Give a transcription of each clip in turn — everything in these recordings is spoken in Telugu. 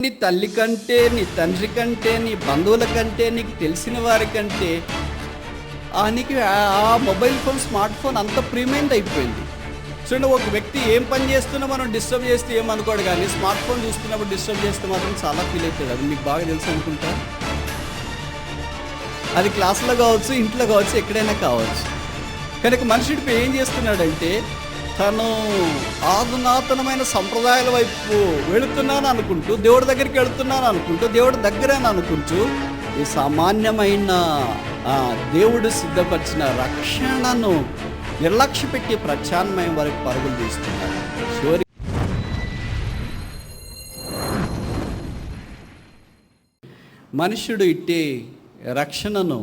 నీ తల్లి కంటే నీ తండ్రి కంటే నీ బంధువుల కంటే నీకు తెలిసిన వారి కంటే ఆ నీకు ఆ- మొబైల్ ఫోన్ స్మార్ట్ ఫోన్ అంత ప్రీమియంట్ అయిపోయింది. చూడండి ఒక వ్యక్తి ఏం పని చేస్తున్నా మనం డిస్టర్బ్ చేస్తే ఏమనుకోడు కానీ స్మార్ట్ ఫోన్ చూస్తున్నప్పుడు డిస్టర్బ్ చేస్తే మాత్రం చాలా ఫీల్ అవుతుంది అది మీకు బాగా తెలుసు అనుకుంటా? అది క్లాస్లో కావచ్చు ఇంట్లో కావచ్చు ఎక్కడైనా కావచ్చు. కనుక మనిషి ఇప్పుడు ఏం చేస్తున్నాడంటే తను ఆధునాతనమైన సంప్రదాయాల వైపు వెళుతున్నాను అనుకుంటూ దేవుడి దగ్గరికి వెళుతున్నాను అనుకుంటూ దేవుడి దగ్గరని అనుకుంటూ ఈ సామాన్యమైన దేవుడు సిద్ధపరిచిన రక్షణను నిర్లక్ష్య పెట్టి ప్రత్యామ్నాయం వరకు పరుగులు తీస్తున్నారు. చివరి మనుషుడు ఇట్టే రక్షణను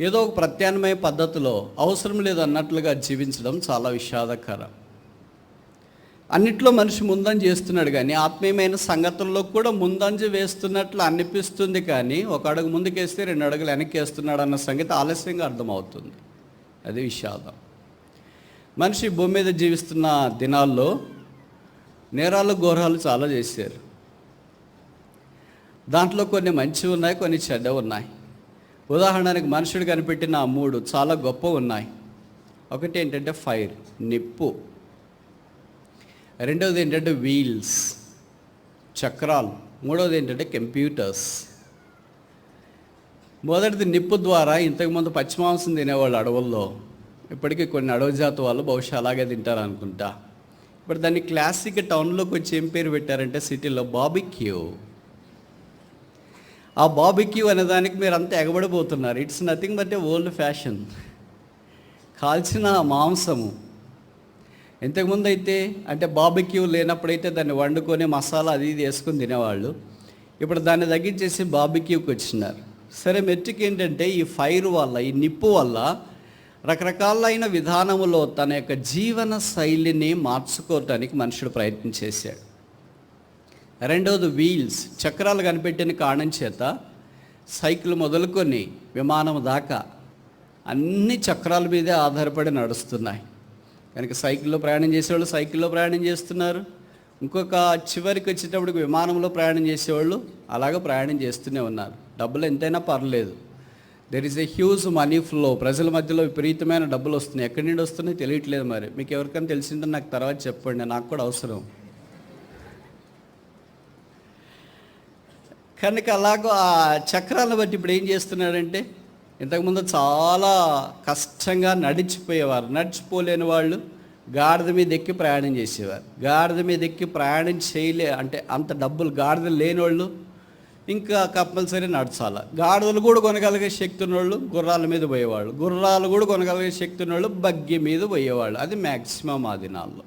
ఏదో ఒక ప్రత్యామ్నాయ పద్ధతిలో అవసరం లేదు అన్నట్లుగా జీవించడం చాలా విషాదకరం. అన్నిట్లో మనిషి ముందంజ చేస్తున్నాడు కానీ ఆత్మీయమైన సంగతుల్లో కూడా ముందంజ వేస్తున్నట్లు అనిపిస్తుంది కానీ ఒక అడుగు ముందుకేస్తే రెండు అడుగులు వెనక్కి వేస్తున్నాడు అన్న సంగతి ఆలస్యంగా అర్థమవుతుంది. అది విషాదం. మనిషి భూమి మీద జీవిస్తున్న దినాల్లో నేరాలు ఘోరాలు చాలా చేశారు. దాంట్లో కొన్ని మంచి ఉన్నాయి కొన్ని చెడ్డ ఉన్నాయి. ఉదాహరణకి మనుషుడు కనిపెట్టిన ఆ మూడు చాలా గొప్ప ఉన్నాయి. ఒకటి ఏంటంటే ఫైర్ నిప్పు. రెండవది ఏంటంటే వీల్స్ చక్రాలు. మూడవది ఏంటంటే కంప్యూటర్స్. మొదటిది నిప్పు ద్వారా ఇంతకుముందు పచ్చిమాంసం తినేవాళ్ళు అడవుల్లో. ఇప్పటికీ కొన్ని అడవి జాతి వాళ్ళు బహుశా అలాగే తింటారు అనుకుంటా ఇప్పుడు దాన్ని క్లాసిక్ టౌన్లోకి వచ్చి ఏం పేరు పెట్టారంటే సిటీలో బాబిక్యూ. ఆ బాబిక్యూ అనే దానికి మీరు అంత ఎగబడిపోతున్నారు. It's nothing but a old fashion కాల్చిన మాంసము. ఇంతకుముందు అయితే అంటే బాబిక్యూ లేనప్పుడైతే దాన్ని వండుకొని మసాలా అది ఇది వేసుకొని తినేవాళ్ళు. ఇప్పుడు దాన్ని తగ్గించేసి బాబిక్యూకి వచ్చినారు. సరే మెట్రిక్ ఏంటంటే ఈ ఫైర్ వల్ల ఈ నిప్పు వల్ల రకరకాలైన విధానములో తన యొక్క జీవన శైలిని మార్చుకోవటానికి మనుషుడు ప్రయత్నం చేశాడు. రెండవది వీల్స్. చక్రాలు కనిపెట్టిన కారణం చేత సైకిల్ మొదలుకొని విమానం దాకా అన్ని చక్రాల మీదే ఆధారపడి నడుస్తున్నాయి. కనుక సైకిల్లో ప్రయాణం చేసేవాళ్ళు సైకిల్లో ప్రయాణం చేస్తున్నారు. ఇంకొక చివరికి వచ్చేటప్పటికి విమానంలో ప్రయాణం చేసేవాళ్ళు అలాగే ప్రయాణం చేస్తూనే ఉన్నారు. డబ్బులు ఎంతైనా పర్లేదు. There is a huge money flow ప్రజల మధ్యలో విపరీతమైన డబ్బులు వస్తున్నాయి. ఎక్కడి నుండి వస్తున్నాయి తెలియట్లేదు మరి. మీకు ఎవరికైనా తెలిసిందో నాకు తర్వాత చెప్పండి. నాకు కూడా అవసరం. కనుక అలాగో ఆ చక్రాలను బట్టి ఇప్పుడు ఏం చేస్తున్నాడంటే ఇంతకుముందు చాలా కష్టంగా నడిచిపోయేవారు. నడిచిపోలేని వాళ్ళు గాడిద మీద ఎక్కి ప్రయాణం చేసేవారు. గాడిద మీద ఎక్కి ప్రయాణం చేయలే అంటే అంత డబ్బులు గాడిద లేని వాళ్ళు ఇంకా కంపల్సరీ నడచాల. గాడిదలు కూడా కొనగలిగే శక్తి ఉన్నోళ్ళు గుర్రాల మీద పోయేవాళ్ళు. గుర్రాలు కూడా కొనగలిగే శక్తి ఉన్నోళ్ళు బగ్గి మీద పోయేవాళ్ళు. అది మ్యాక్సిమం ఆ దినాల్లో.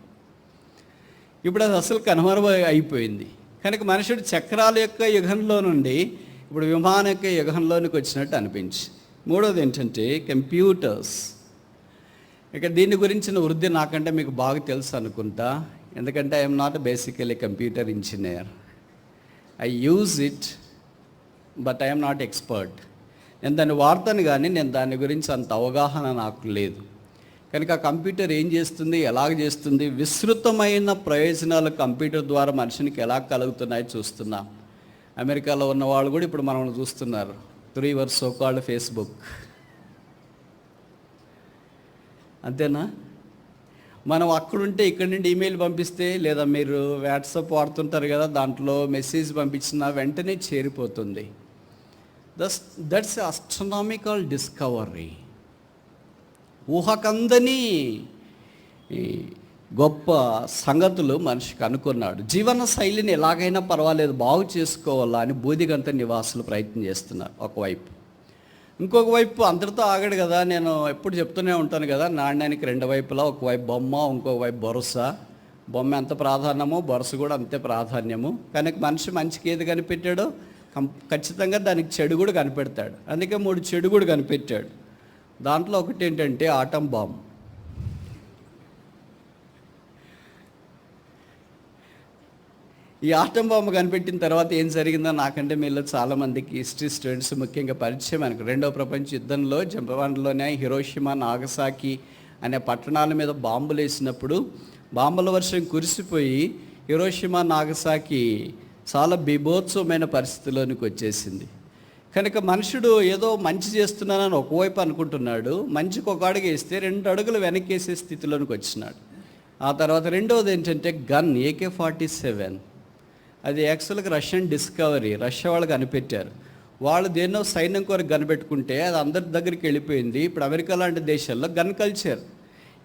ఇప్పుడు అది అసలు కనుమరుగు అయిపోయింది. కనుక మనుషుడు చక్రాల యొక్క యుగంలో నుండి ఇప్పుడు విమాన యొక్క యుగంలోనికి వచ్చినట్టు అనిపించి. మూడోది ఏంటంటే కంప్యూటర్స్. ఇక దీని గురించిన వృద్ధి నాకంటే మీకు బాగా తెలుసు అనుకుంటా. ఎందుకంటే I'm not basically computer engineer. I use it but I'm not expert. నేను దాన్ని వాడతాను కానీ నేను దాని గురించి అంత అవగాహన నాకు లేదు. కనుక కంప్యూటర్ ఏం చేస్తుంది ఎలాగ చేస్తుంది విస్తృతమైన ప్రయోజనాలు కంప్యూటర్ ద్వారా మనిషికి ఎలా కలుగుతున్నాయో చూస్తున్నాం. అమెరికాలో ఉన్న వాళ్ళు కూడా ఇప్పుడు మనం చూస్తున్నారు. త్రీ వర్స్ సోకాల్డ్ ఫేస్బుక్ అంతేనా? మనం అక్కడుంటే ఇక్కడి నుండి ఈమెయిల్ పంపిస్తే లేదా మీరు వాట్సాప్ వాడుతుంటారు కదా దాంట్లో మెసేజ్ పంపించిన వెంటనే చేరిపోతుంది. దస్ దట్స్ అస్ట్రనామికల్ డిస్కవరీ ఊహకందని ఈ గొప్ప సంగతులు మనిషికి అనుకున్నాడు. జీవన శైలిని ఎలాగైనా పర్వాలేదు బాగు చేసుకోవాలా అని బూదిగంత నివాసులు ప్రయత్నం చేస్తున్నారు ఒకవైపు. ఇంకొక వైపు అందరితో ఆగడు కదా నేను ఎప్పుడు చెప్తూనే ఉంటాను కదా నాణ్యానికి రెండు వైపులా ఒకవైపు బొమ్మ ఇంకొక వైపు బొరస. బొమ్మ ఎంత ప్రాధాన్యమో బొరస కూడా అంతే ప్రాధాన్యము. కనుక మనిషి మంచికి ఏది కనిపెట్టాడో ఖచ్చితంగా దానికి చెడు కూడా కనిపెడతాడు. అందుకే మూడు చెడు కూడా కనిపెట్టాడు. దాంట్లో ఒకటి ఏంటంటే ఆటం బాంబ్. ఈ ఆటం బాంబు కనిపెట్టిన తర్వాత ఏం జరిగిందో నాకంటే మీలో చాలామందికి హిస్టరీ స్టూడెంట్స్ ముఖ్యంగా పరిచయం మనకు రెండో ప్రపంచ యుద్ధంలో జపాన్లోనే హిరోషిమా నాగసాకి అనే పట్టణాల మీద బాంబులు వేసినప్పుడు బాంబుల వర్షం కురిసిపోయి హిరోషిమా నాగసాకి చాలా బీభోత్సవమైన పరిస్థితిలోనికి వచ్చేసింది. కనుక మనుషుడు ఏదో మంచి చేస్తున్నానని ఒకవైపు అనుకుంటున్నాడు మంచికి ఒక అడుగు వేస్తే రెండు అడుగులు వెనక్కేసే స్థితిలోనికి వచ్చినాడు. ఆ తర్వాత రెండవది ఏంటంటే గన్ ఏకే ఫార్టీ సెవెన్. అది యాక్చువల్గా రష్యన్ డిస్కవరీ రష్యా వాళ్ళు కనిపెట్టారు. వాళ్ళు దేన్నో సైన్యం కొరకు కనిపెట్టుకుంటే అది అందరి దగ్గరికి వెళ్ళిపోయింది. ఇప్పుడు అమెరికా లాంటి దేశాల్లో గన్ కల్చర్.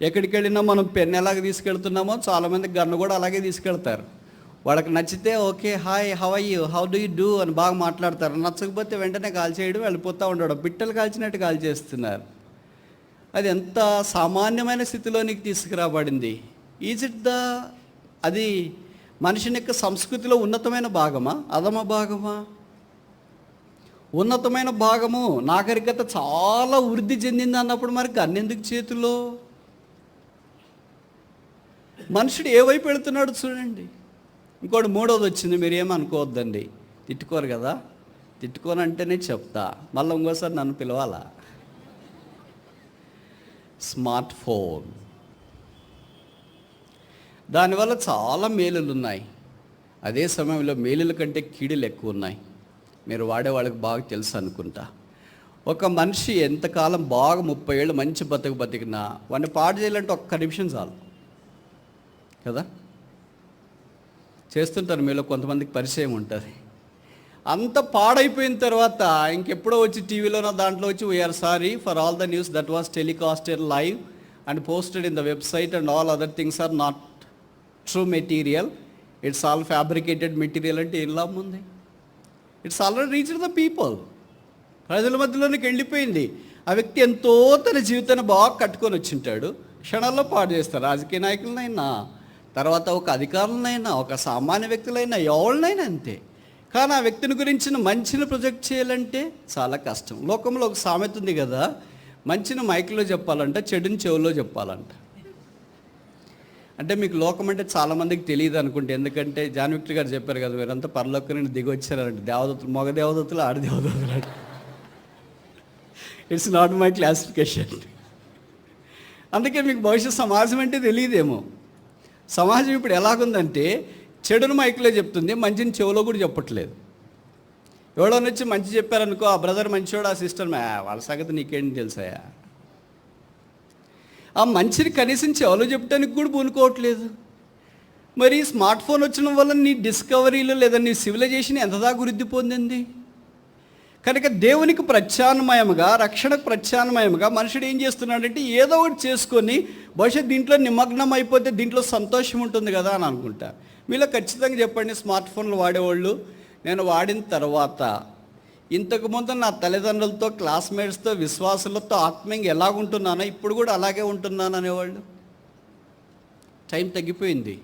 ఎక్కడికి వెళ్ళినా మనం పెన్ ఎలాగ తీసుకెళ్తున్నామో చాలామంది గన్ను కూడా అలాగే తీసుకెళ్తారు. వాళ్ళకి నచ్చితే okay hi how are you? How do you do? అని బాగా మాట్లాడతారు. నచ్చకపోతే వెంటనే కాల్ చేయడం వెళ్ళిపోతూ ఉండడం. బిట్టలు కాల్చినట్టు కాల్ చేస్తున్నారు. అది ఎంత సామాన్యమైన స్థితిలోనికి తీసుకురాబడింది? ఈజ్ ఇట్ ద అది మనిషిని యొక్క సంస్కృతిలో ఉన్నతమైన భాగమా? అధమ భాగమా? ఉన్నతమైన భాగము నాగరికత చాలా వృద్ధి చెందింది అన్నప్పుడు మరి గన్నెందుకు చేతిలో? మనుషుడు ఏ వైపు వెళుతున్నాడు చూడండి. ఇంకోటి మూడోది వచ్చింది మీరు ఏమనుకోవద్దండి తిట్టుకోరు కదా. తిట్టుకోనంటేనే చెప్తా. మళ్ళీ ఇంకోసారి నన్ను పిలవాలా? Smart phone. దానివల్ల చాలా మేలులు ఉన్నాయి అదే సమయంలో మేలుల కంటే కీడులు ఎక్కువ ఉన్నాయి మీరు వాడే వాళ్ళకి బాగా తెలుసు అనుకుంటా. ఒక మనిషి ఎంతకాలం బాగా ముప్పై ఏళ్ళు మంచి బతుకు బతికినా వాడిని పాడు చేయాలంటే ఒక్క నిమిషం చాలు. కదా? చేస్తుంటారు మీలో కొంతమందికి పరిచయం ఉంటుంది. అంత పాడైపోయిన తర్వాత ఇంకెప్పుడో వచ్చి టీవీలోనో దాంట్లో వచ్చి we are sorry for all the news that was telecasted live and posted in the website and all other things are not true material it's all fabricated material అంటే ఏం లాభం ఉంది? It's already reach the people ప్రజల మధ్యలోనికి వెళ్ళిపోయింది. ఆ వ్యక్తి ఎంతో తన జీవితాన్ని బాగా కట్టుకొని వచ్చింటాడు. క్షణాల్లో పాడు చేస్తారు రాజకీయ నాయకులనైనా తర్వాత ఒక అధికారులనైనా ఒక సామాన్య వ్యక్తులైనా ఎవరినైనా అంతే. కానీ ఆ వ్యక్తిని గురించిన మంచిని ప్రొజెక్ట్ చేయాలంటే చాలా కష్టం. లోకంలో ఒక సామెత ఉంది కదా మంచిని మైక్లో చెప్పాలంట చెడుని చెవులో చెప్పాలంట. అంటే మీకు లోకం అంటే చాలామందికి తెలియదు అనుకుంటే ఎందుకంటే జాన్విక్టర్ గారు చెప్పారు కదా వీరంతా పరలోకం నుండి దిగి వచ్చారంటే దేవదత్తులు మగ దేవదత్తులు ఆడ దేవదత్తులు అంటే ఇట్స్ నాట్ మై క్లాసిఫికేషన్ అందుకే మీకు భవిష్యత్ సమాజం అంటే తెలియదేమో. సమాజం ఇప్పుడు ఎలాగుందంటే చెడును మైక్లో చెప్తుంది మంచిని చెవులో కూడా చెప్పట్లేదు. ఎవడో వచ్చి మంచి చెప్పారనుకో ఆ బ్రదర్ మంచివాడు ఆ సిస్టర్ వాళ్ళ సంగతి నీకేంటి తెలుసాయా ఆ మంచిని కనీసం చెవులో చెప్పడానికి కూడా పూనుకోవట్లేదు. మరి స్మార్ట్ ఫోన్ వచ్చిన వల్ల నీ డిస్కవరీలు లేదా నీ సివిలైజేషన్ ఎంత దాకా వృద్ధి పొందింది? కనుక దేవునికి ప్రత్యామ్నాయముగా రక్షణకు ప్రత్యామ్నాయముగా మనుషుడు ఏం చేస్తున్నాడంటే ఏదో ఒకటి చేసుకొని బహుశా దీంట్లో నిమగ్నం అయిపోతే దీంట్లో సంతోషం ఉంటుంది కదా అని అనుకుంటా. మీలో ఖచ్చితంగా చెప్పండి స్మార్ట్ ఫోన్లు వాడేవాళ్ళు నేను వాడిన తర్వాత ఇంతకుముందు నా తల్లిదండ్రులతో క్లాస్మేట్స్తో విశ్వాసులతో ఆత్మీయంగా ఎలాగుంటున్నానో ఇప్పుడు కూడా అలాగే ఉంటున్నాను అనేవాళ్ళు? టైం తగ్గిపోయింది.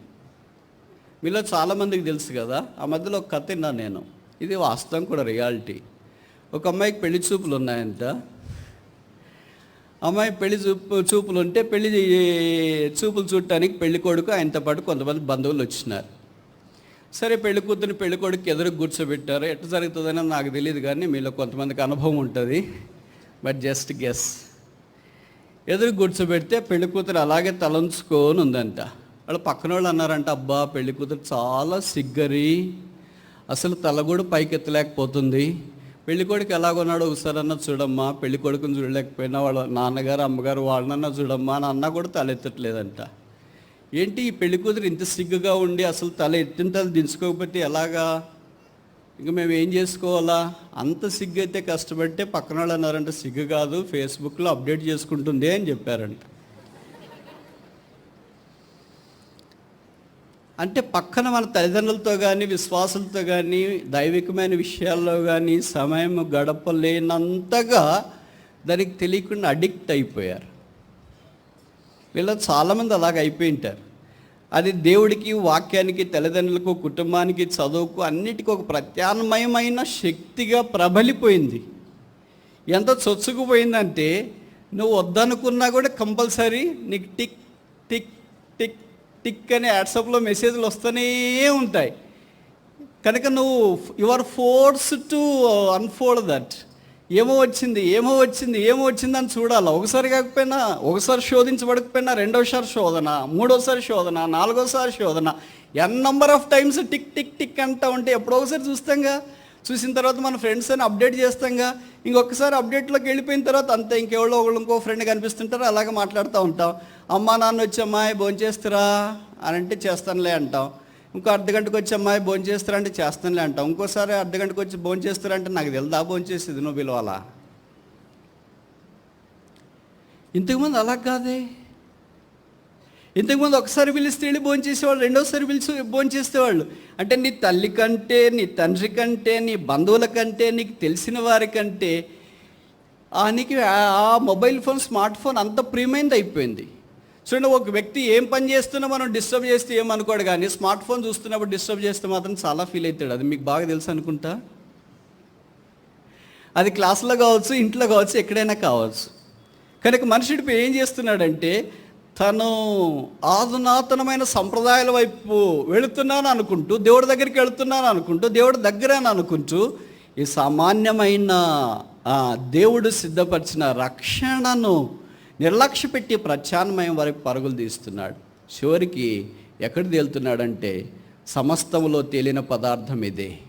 మీలో చాలామందికి తెలుసు కదా ఆ మధ్యలో ఒక కథ విన్నాను నేను. ఇది వాస్తవం కూడా రియాలిటీ. ఒక అమ్మాయికి పెళ్ళి చూపులు ఉన్నాయంట. అమ్మాయి పెళ్ళి చూపు చూపులు ఉంటే పెళ్ళి చూపులు చూడటానికి పెళ్ళి కొడుకు ఆయనతో పాటు కొంతమంది బంధువులు వచ్చినారు. సరే పెళ్ళి కూతురు పెళ్ళి కొడుకు ఎదురు కూర్చోబెట్టారు. ఎట్లా జరుగుతుందని నాకు తెలియదు కానీ మీలో కొంతమందికి అనుభవం ఉంటుంది. బట్ జస్ట్ గెస్ ఎదురు కూర్చోబెడితే పెళ్ళి కూతురు అలాగే తలంచుకొని ఉందంట. వాళ్ళు పక్కన వాళ్ళు అన్నారంట అబ్బా పెళ్ళి కూతురు చాలా సిగ్గరి. అసలు తల కూడా పైకెత్తలేకపోతుంది. పెళ్ళికొడుకు ఎలాగున్నాడో ఒకసారన్నా చూడమ్మా. పెళ్ళి కొడుకుని చూడలేకపోయినా వాళ్ళ నాన్నగారు అమ్మగారు వాళ్ళనన్నా చూడమ్మా అని అన్నా కూడా తల ఎత్తట్లేదంట. ఏంటి ఈ పెళ్ళి కూతురు ఇంత సిగ్గుగా ఉండి అసలు తల ఎత్తిన తల దించుకోకపోతే ఎలాగా? ఇంకా మేము ఏం చేసుకోవాలా? అంత సిగ్గు అయితే కష్టపడితే పక్కన వాళ్ళు అన్నారంట సిగ్గు కాదు ఫేస్బుక్లో అప్డేట్ చేసుకుంటుంది అని చెప్పారంట. అంటే పక్కన మన తల్లిదండ్రులతో కానీ విశ్వాసులతో కానీ దైవికమైన విషయాల్లో కానీ సమయం గడపలేనంతగా దానికి తెలియకుండా అడిక్ట్ అయిపోయారు. వీళ్ళు చాలామంది అలాగ అయిపోయింటారు అది దేవుడికి వాక్యానికి తల్లిదండ్రులకు కుటుంబానికి చదువుకు అన్నిటికీ ఒక ప్రత్యామ్నాయమైన శక్తిగా ప్రబలిపోయింది. ఎంత చొచ్చుకుపోయిందంటే నువ్వు వద్దనుకున్నా కూడా కంపల్సరీ నీకు టిక్ టిక్ టిక్ టిక్ అని వాట్సాప్లో మెసేజ్లు వస్తూనే ఉంటాయి. కనుక నువ్వు you are force to unfold that. ఏమో వచ్చింది ఏమో వచ్చింది ఏమో వచ్చింది అని చూడాలి. ఒకసారి కాకపోయినా ఒకసారి శోధించబడకపోయినా రెండోసారి శోధన మూడోసారి శోధన నాలుగోసారి శోధన n number of times tick tick tick అంటా ఉంటే ఎప్పుడో ఒకసారి చూస్తాంగా. చూసిన తర్వాత మన ఫ్రెండ్స్ అని అప్డేట్ చేస్తాంగా. ఇంకొకసారి అప్డేట్లోకి వెళ్ళిపోయిన తర్వాత అంతే ఇంకెవరో ఒకళ్ళు ఇంకో ఫ్రెండ్ కనిపిస్తుంటారు అలాగే మాట్లాడుతూ ఉంటాం. అమ్మా నాన్న వచ్చి అమ్మాయి భోంచేస్తారా అని అంటే చేస్తానులే అంటాం. ఇంకో అర్ధ గంటకు వచ్చి అమ్మాయి భోంచేస్తారా అంటే చేస్తానులే అంటాం. ఇంకోసారి అర్ధ గంటకు వచ్చి భోంచేస్తారా అంటే నాకు తెలుదా భోంచేసేది నువ్వు పిలవాలా? ఇంతకుముందు అలా కాదే. ఇంతకుముందు ఒకసారి పిలిస్తే వెళ్ళి భోంచేసేవాళ్ళు రెండోసారి పిలిచి భోజనం అంటే నీ తల్లి కంటే నీ తండ్రి కంటే నీ బంధువుల కంటే నీకు తెలిసిన వారి కంటే ఆ నీకు ఆ- మొబైల్ ఫోన్ స్మార్ట్ ఫోన్ అంత ప్రియమైంది అయిపోయింది. చూడండి ఒక వ్యక్తి ఏం పని చేస్తున్నా మనం డిస్టర్బ్ చేస్తే ఏమనుకోడు కానీ స్మార్ట్ ఫోన్ చూస్తున్నప్పుడు డిస్టర్బ్ చేస్తే మాత్రం చాలా ఫీల్ అవుతాడు. అది మీకు బాగా తెలుసు అనుకుంటా? అది క్లాసులో కావచ్చు ఇంట్లో కావచ్చు ఎక్కడైనా కావచ్చు. కనుక మనుషుడు ఇప్పుడు ఏం చేస్తున్నాడంటే తను ఆధునాతనమైన సంప్రదాయాల వైపు వెళుతున్నాను అనుకుంటూ దేవుడి దగ్గరికి వెళుతున్నాను అనుకుంటూ దేవుడి దగ్గర అని అనుకుంటూ ఈ సామాన్యమైన దేవుడు సిద్ధపరిచిన రక్షణను నిర్లక్ష్య పెట్టి ప్రత్యామ్నాయం వరకు పరుగులు తీస్తున్నాడు. చివరికి ఎక్కడ తేలుతున్నాడంటే సమస్తములో తేలిన పదార్థం ఇదే.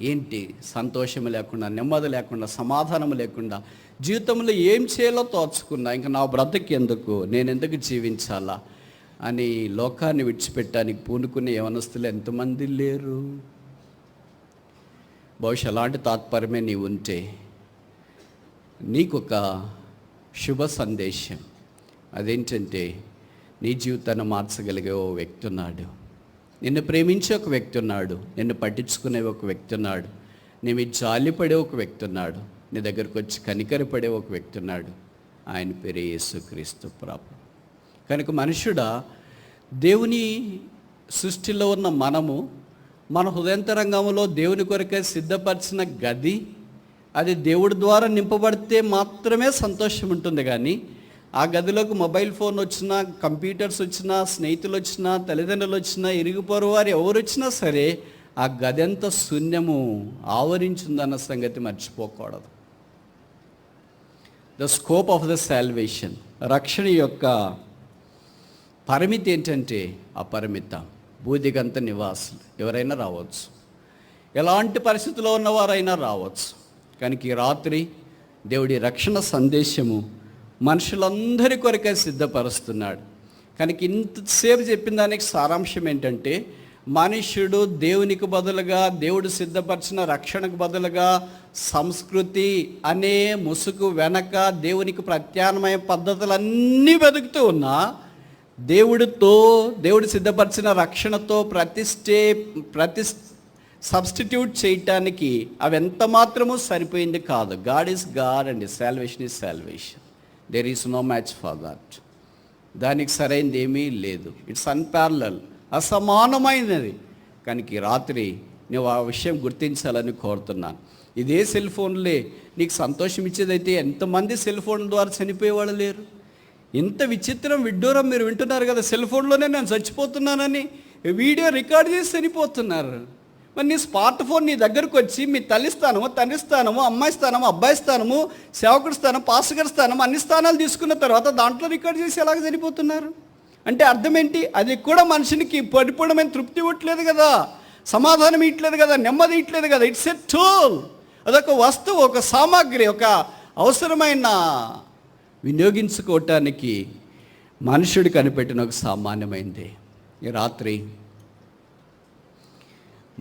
ఏంటి సంతోషం లేకుండా నెమ్మది లేకుండా సమాధానం లేకుండా జీవితంలో ఏం చేయాలో తోచుకున్నా ఇంకా నా బ్రతకి ఎందుకు నేను ఎందుకు జీవించాలా అని లోకాన్ని విడిచిపెట్టడానికి పూనుకునే యవనస్తులు ఎంతమంది లేరు? బహుశా అలాంటి తాత్పర్యమే నీవు ఉంటే నీకొక శుభ సందేశం. అదేంటంటే నీ జీవితాన్ని మార్చగలిగే ఓ వ్యక్తి ఉన్నాడు నిన్ను ప్రేమించే ఒక వ్యక్తి ఉన్నాడు నిన్ను పట్టించుకునే ఒక వ్యక్తి ఉన్నాడు నీ మీద జాలిపడే ఒక వ్యక్తి ఉన్నాడు నీ దగ్గరకు వచ్చి కనికరపడే ఒక వ్యక్తి ఉన్నాడు ఆయన పేరే యేసుక్రీస్తు ప్రభు. కనుక మనుషుడా దేవుని సృష్టిలో ఉన్న మనము మన హృదయంతరంగంలో దేవుని కొరకే సిద్ధపరిచిన గది అది దేవుడి ద్వారా నింపబడితే మాత్రమే సంతోషం ఉంటుంది కానీ ఆ గదిలోకి మొబైల్ ఫోన్ వచ్చినా కంప్యూటర్స్ వచ్చినా స్నేహితులు వచ్చినా తల్లిదండ్రులు వచ్చినా ఇరుగుపోరు వారు ఎవరు వచ్చినా సరే ఆ గది ఎంత శూన్యము ఆవరించిందన్న సంగతి మర్చిపోకూడదు. The scope of the salvation రక్షణ యొక్క పరిమితి ఏంటంటే అపరిమిత బూదిగంత నివాసులు ఎవరైనా రావచ్చు. ఎలాంటి పరిస్థితిలో ఉన్నవారైనా రావచ్చు. కనుక ఈ రాత్రి దేవుడి రక్షణ సందేశము మనుషులందరి కొరకే సిద్ధపరుస్తున్నాడు. కనుక ఇంతసేపు చెప్పిన దానికి సారాంశం ఏంటంటే మనుష్యుడు దేవునికి బదులుగా దేవుడు సిద్ధపరిచిన రక్షణకు బదులుగా సంస్కృతి అనే ముసుగు వెనక దేవునికి ప్రత్యామ్నాయ పద్ధతులన్నీ వెతుకుతూ ఉన్నా దేవుడితో దేవుడు సిద్ధపరిచిన రక్షణతో ప్రతిష్టే ప్రతి సబ్స్టిట్యూట్ చేయటానికి అవి ఎంత మాత్రమూ సరిపోయింది కాదు. God is God and salvation is salvation there is no match for that దానికి సరైనది ఏమీ లేదు. ఇట్స్ అన్పారలల్ అసమానమైనది. కానీ రాత్రి నువ్వు ఆ విషయం గుర్తించాలని కోరుతున్నాను ఇదే సెల్ ఫోన్లే. నీకు సంతోషం ఇచ్చేదైతే ఎంతమంది సెల్ ఫోన్ ద్వారా చనిపోయేవాళ్ళు లేరు? ఇంత విచిత్రం విడ్డూరం మీరు వింటున్నారు కదా. సెల్ ఫోన్లోనే నేను చచ్చిపోతున్నానని వీడియో రికార్డ్ చేసి చనిపోతున్నారు. మరి నీ స్మార్ట్ ఫోన్ నీ దగ్గరకు వచ్చి మీ తల్లి స్థానము తండ్రి స్థానము అమ్మాయి స్థానము అబ్బాయి స్థానము సేవకుడి స్థానం పాస్టర్ స్థానం అన్ని స్థానాలు తీసుకున్న తర్వాత దాంట్లో రికార్డ్ చేసి ఎలాగ చనిపోతున్నారు? అంటే అర్థం ఏంటి? అది కూడా మనిషినికి పరిపూర్ణమైన తృప్తి ఇవ్వట్లేదు కదా. సమాధానం ఇవ్వట్లేదు కదా. నెమ్మది ఇవ్వట్లేదు కదా. ఇట్స్ ఎ టూల్ అదొక వస్తువు ఒక సామాగ్రి ఒక అవసరమైన వినియోగించుకోవటానికి మనుషుడు కనిపెట్టిన ఒక సామాన్యమైంది. ఈ రాత్రి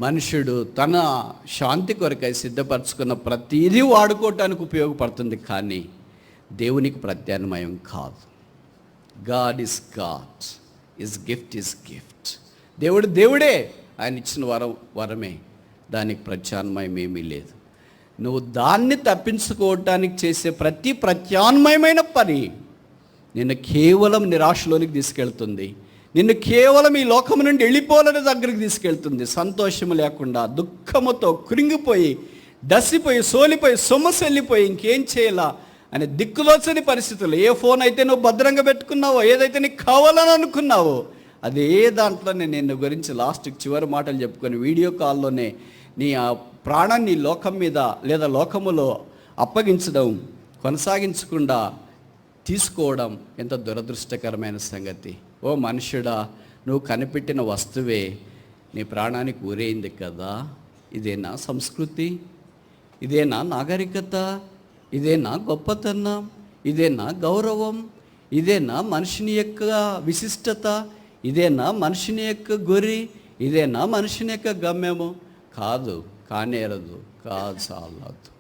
మనుషుడు తన శాంతి కొరకై సిద్ధపరచుకున్న ప్రతిదీ వాడుకోవటానికి ఉపయోగపడుతుంది కానీ దేవునికి ప్రత్యామ్నాయం కాదు. God is God is gift is gift దేవుడు దేవుడే. ఆయన ఇచ్చిన వరం వరమే. దానికి ప్రత్యామ్నాయం ఏమీ లేదు. నువ్వు దాన్ని తప్పించుకోవటానికి చేసే ప్రతి ప్రత్యామ్నాయమైన పని నిన్ను కేవలం నిరాశలోనికి తీసుకెళ్తుంది. నిన్ను కేవలం ఈ లోకము నుండి వెళ్ళిపోలని దగ్గరికి తీసుకెళ్తుంది. సంతోషము లేకుండా దుఃఖముతో కృంగిపోయి దసిపోయి సోలిపోయి సొమ్మసు వెళ్ళిపోయి ఇంకేం చేయాలా అనే దిక్కులోచని పరిస్థితులు. ఏ ఫోన్ అయితే నువ్వు భద్రంగా పెట్టుకున్నావో ఏదైతే నీకు కావాలని అనుకున్నావో అదే దాంట్లోనే నేను గురించి లాస్ట్ చివరి మాటలు చెప్పుకొని వీడియో కాల్లోనే నీ ఆ ప్రాణాన్ని లోకం మీద లేదా లోకములో అప్పగించడం కొనసాగించకుండా తీసుకోవడం ఎంత దురదృష్టకరమైన సంగతి. ఓ మనుషుడా నువ్వు కనిపెట్టిన వస్తువే నీ ప్రాణానికి ఊరేయింది కదా. ఇదేనా సంస్కృతి? ఇదేనా నాగరికత? ఇదేనా గొప్పతనం? ఇదేనా గౌరవం? ఇదేనా మనిషిని యొక్క విశిష్టత? ఇదేనా మనిషిని యొక్క గురి ఇదేనా మనిషిని యొక్క గమ్యము? కాదు కానేరదు కాదు చాలదు